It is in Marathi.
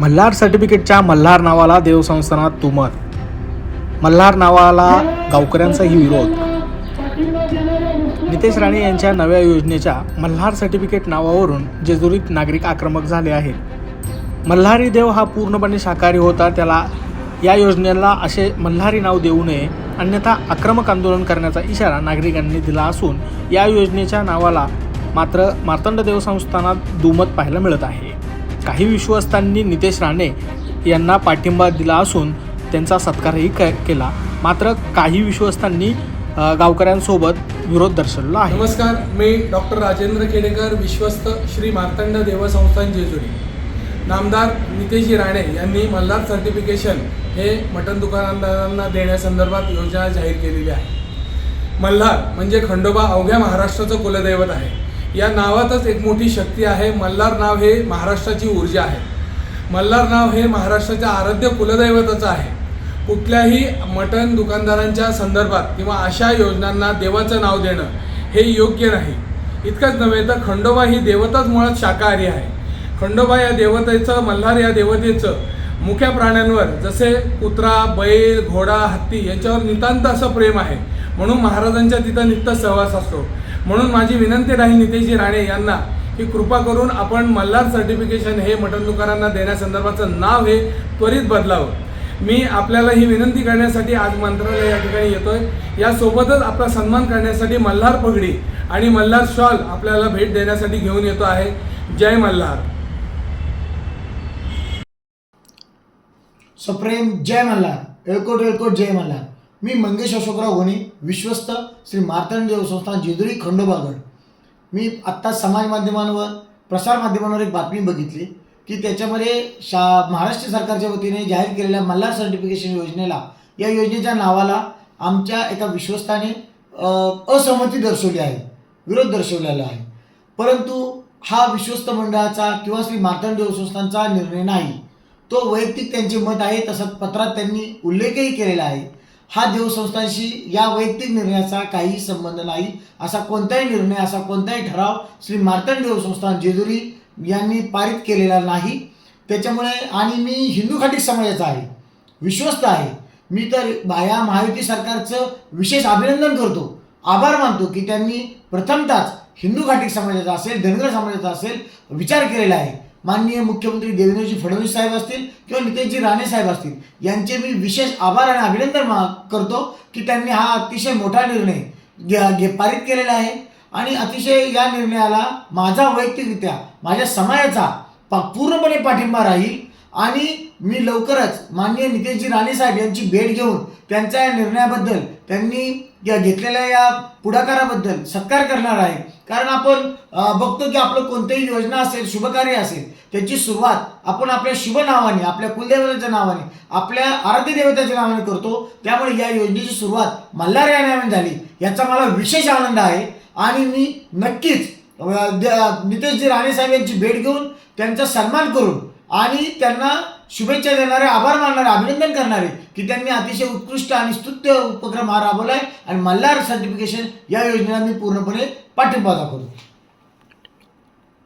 मल्हार सर्टिफिकेटच्या मल्हार नावाला देवसंस्थानात तुमत. मल्हार नावाला गावकऱ्यांचाही विरोध. नितेश राणे यांच्या नव्या योजनेच्या मल्हार सर्टिफिकेट नावावरून जेजुरीत नागरिक आक्रमक झाले आहेत. मल्हारी देव हा पूर्णपणे शाकाहारी होता त्याला या योजनेला असे मल्हारी नाव देऊ नये अन्यथा आक्रमक आंदोलन करण्याचा इशारा नागरिकांनी दिला असून या योजनेच्या नावाला मात्र मार्तंड देवसंस्थानात दुमत पाहायला मिळत आहे. काही विश्वस्तांनी नितेश राणे यांना पाठिंबा दिला असून त्यांचा सत्कारही क केला. मात्र काही विश्वस्तांनी गावकऱ्यांसोबत विरोध दर्शवला आहे. नमस्कार मी डॉक्टर राजेंद्र केडेकर विश्वस्त श्री मार्तंड देवसंस्थान जेजुरी. नामदार नितेशजी राणे यांनी मल्हार सर्टिफिकेशन हे मटण दुकानदारांना देण्यासंदर्भात योजना जाहीर केलेली आहे. मल्हार म्हणजे खंडोबा अवघ्या महाराष्ट्राचं कुलदैवत आहे. या नावातच एक मोठी शक्ती आहे. मल्हार नाव हे महाराष्ट्राची ऊर्जा आहे. मल्हार नाव हे महाराष्ट्राच्या आराध्य कुलदैवताचं आहे. कुठल्याही मटण दुकानदारांच्या संदर्भात किंवा अशा योजनांना देवाचं नाव देणं हे योग्य नाही. इतकंच नव्हे तर खंडोबा ही देवताच मुळात शाकाहारी आहे. खंडोबा या देवतेचं मल्हार या देवतेचं मुख्या प्राण्यांवर जसे कुत्रा बैल घोडा हत्ती यांच्यावर नितांत असं प्रेम आहे. म्हणून महाराजांच्या तिथं नित्य सहवास असतो. म्हणून माझी विनंती राहील नितेशजी राणे यांना की कृपा करून आपण मल्हार सर्टिफिकेशन हे मटण दुकानांना देण्यासंदर्भाचं नाव हे त्वरित बदलावं. मी आपल्याला ही विनंती करण्यासाठी आज मंत्रालय या ठिकाणी येतोय. यासोबतच आपला सन्मान करण्यासाठी मल्हार पगडी आणि मल्हार शॉल आपल्याला भेट देण्यासाठी घेऊन येतो आहे. जय मल्हार. सप्रेम जय मल्हार. एळकोट एळकोट जय मल्हार. मी मंगेश अशोकराव होणे विश्वस्त श्री मार्तंड देव संस्थान जेजुरी खंडोबागड. मी आत्ता समाज माध्यमांवर प्रसार माध्यमांवर एक बातमी बघितली की त्याच्यामध्ये शा महाराष्ट्र सरकारच्या वतीने जाहीर केलेल्या मल्हार सर्टिफिकेशन योजनेला या योजनेच्या नावाला आमच्या एका विश्वस्ताने असहमती दर्शवली आहे विरोध दर्शवलेला आहे. परंतु हा विश्वस्त मंडळाचा किंवा श्री मार्तंड देव संस्थांचा निर्णय नाही. तो वैयक्तिक त्यांचे मत आहे तसंच पत्रात त्यांनी उल्लेखही केलेला आहे हा देवसंस्थांशी या वैयक्तिक निर्णयाचा काही संबंध नाही. असा कोणताही निर्णय असा कोणताही ठराव श्री मार्तंड देवसंस्थान जेजुरी यांनी पारित केलेला नाही. त्याच्यामुळे आणि मी हिंदू खाटी समाजाचा आहे विश्वस्त आहे. मी तर या महायुती सरकारचं विशेष अभिनंदन करतो. आभार मानतो की त्यांनी प्रथमतःच हिंदू घाटिक समाजाचा असेल धनगर समाजाचा असेल विचार केलेला आहे. माननीय मुख्यमंत्री देवेंद्रजी फडणवीस साहेब असतील किंवा नितेशजी राणे साहेब असतील यांचे मी विशेष आभार आणि अभिनंदन मा करतो की त्यांनी हा अतिशय मोठा निर्णय घे- घे पारित केलेला आहे. आणि अतिशय या निर्णयाला माझा वैयक्तिकरित्या माझ्या समाजाचा पा पूर्णपणे पाठिंबा राहील. आणि मी लवकरच माननीय नितेशजी राणे साहेब यांची भेट घेऊन त्यांच्या या निर्णयाबद्दल त्यांनी या घेतलेल्या या पुढाकाराबद्दल सत्कार करणार आहे. कारण आपण बघतो की आपलं कोणतंही योजना असेल शुभकार्य असेल त्याची सुरुवात आपण आपल्या शुभ नावाने आपल्या कुलदेवताच्या नावाने आपल्या आराध्य देवताच्या नावाने करतो. त्यामुळे या योजनेची सुरुवात मल्हार या नावाने झाली याचा मला विशेष आनंद आहे. आणि मी नक्कीच नितेशजी राणे साहेब यांची भेट घेऊन त्यांचा सन्मान करून आणि त्यांना शुभेच्छा देणारे आभार मानणारे अभिनंदन करणारे की त्यांनी अतिशय उत्कृष्ट आणि स्तुत्य उपक्रम हा राबवलाय. आणि मल्हार सर्टिफिकेशन या योजनेला मी पूर्णपणे पाठिंबा दाखवतो.